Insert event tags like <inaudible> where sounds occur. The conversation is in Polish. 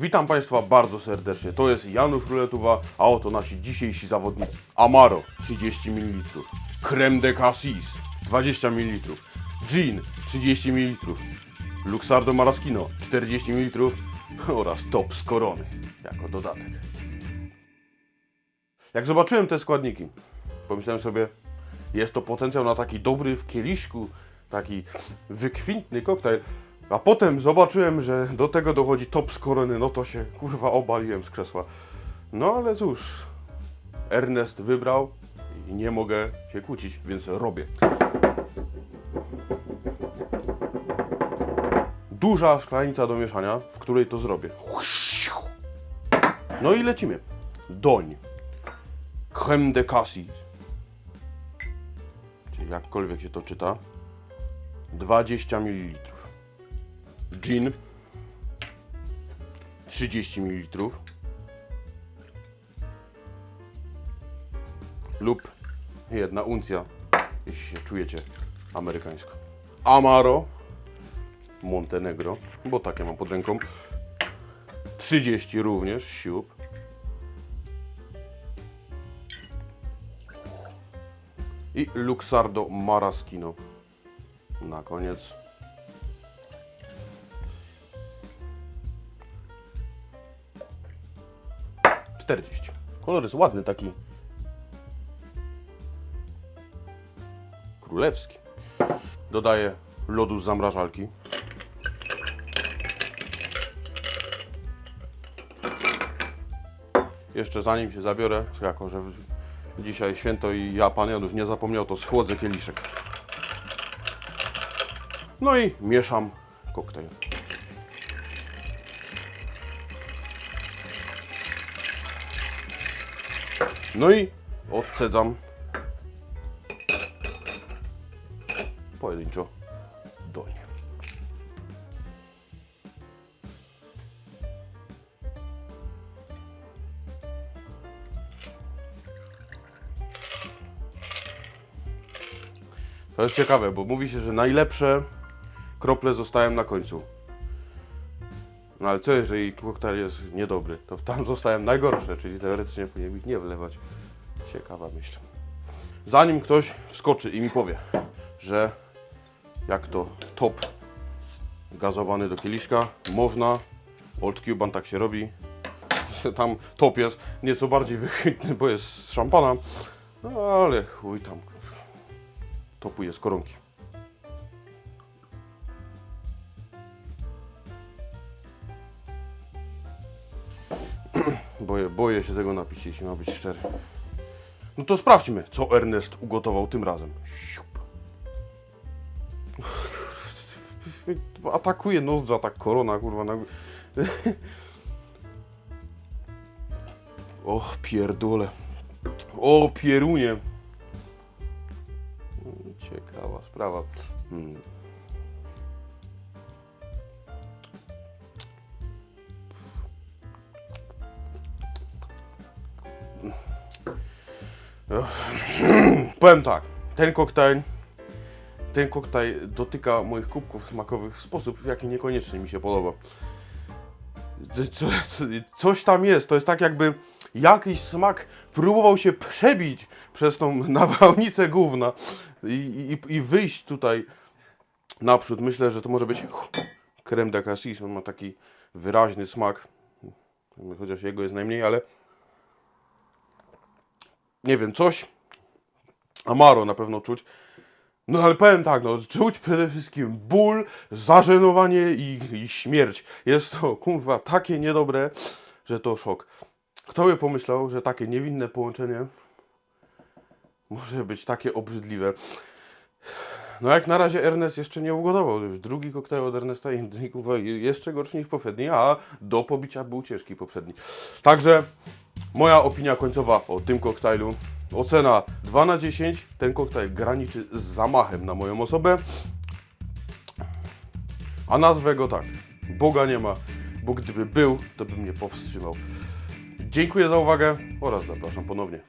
Witam Państwa bardzo serdecznie. To jest Janusz Ruletuwa, a oto nasi dzisiejsi zawodnicy. Amaro 30 ml, Creme de Cassis 20 ml, Gin 30 ml, Luxardo Maraschino 40 ml <laughs> oraz Top z Korony jako dodatek. Jak zobaczyłem te składniki, pomyślałem sobie, jest to potencjał na taki dobry w kieliszku, taki wykwintny koktajl. A potem zobaczyłem, że do tego dochodzi top z korony, no to się kurwa obaliłem z krzesła. No ale cóż, Ernest wybrał i nie mogę się kłócić, więc robię. Duża szklanica do mieszania, w której to zrobię. No i lecimy. Doń. Creme de cassis. Jakkolwiek się to czyta. 20 ml. Gin 30 ml. Lub jedna uncja, jeśli się czujecie amerykańsko. Amaro Montenegro, bo takie mam pod ręką. 30 również siup. I Luxardo Maraschino. Na koniec. Czterdzieści. Kolor jest ładny, taki królewski. Dodaję lodu z zamrażalki. Jeszcze zanim się zabiorę, jako że dzisiaj święto i ja, pan Janusz, nie zapomniał, to schłodzę kieliszek. No i mieszam koktajl. No i odcedzam pojedynczo doń. To jest ciekawe, bo mówi się, że najlepsze krople zostają na końcu. No ale co jeżeli koktajl jest niedobry? To tam zostają najgorsze, czyli teoretycznie powinien ich nie wlewać. Ciekawa myśl. Zanim ktoś wskoczy i mi powie, że jak to top gazowany do kieliszka, można, Old Cuban tak się robi, tam top jest nieco bardziej wychwytny, bo jest z szampana, no ale chuj tam, topu jest koronki. Boję, boję się tego napić, jeśli ma być szczery. No to sprawdźmy, co Ernest ugotował tym razem. <laughs> Atakuje nozdrza, tak korona, kurwa. Na... <laughs> O, pierdole. O, pierunie. Ciekawa sprawa. Hmm. <clears throat> Powiem tak, ten koktajl, ten koktajl dotyka moich kubków smakowych w sposób, w jaki niekoniecznie mi się podoba. Co, co, coś tam jest, to jest tak jakby jakiś smak próbował się przebić przez tą <laughs> nawałnicę gówna i, i, i wyjść tutaj naprzód. Myślę, że to może być creme de cassis, on ma taki wyraźny smak, chociaż jego jest najmniej, ale nie wiem, coś Amaro na pewno czuć. No ale powiem tak, no czuć przede wszystkim ból, zażenowanie i, i śmierć. Jest to kurwa takie niedobre, że to szok. Kto by pomyślał, że takie niewinne połączenie może być takie obrzydliwe. No jak na razie Ernest jeszcze nie ugotował. Już drugi koktajl od Ernesta i jeszcze gorszy niż poprzedni, a do pobicia był ciężki poprzedni. Także moja opinia końcowa o tym koktajlu. Ocena 2 na 10. Ten koktajl graniczy z zamachem na moją osobę. A nazwę go tak. Boga nie ma, bo gdyby był, to by mnie powstrzymał. Dziękuję za uwagę oraz zapraszam ponownie.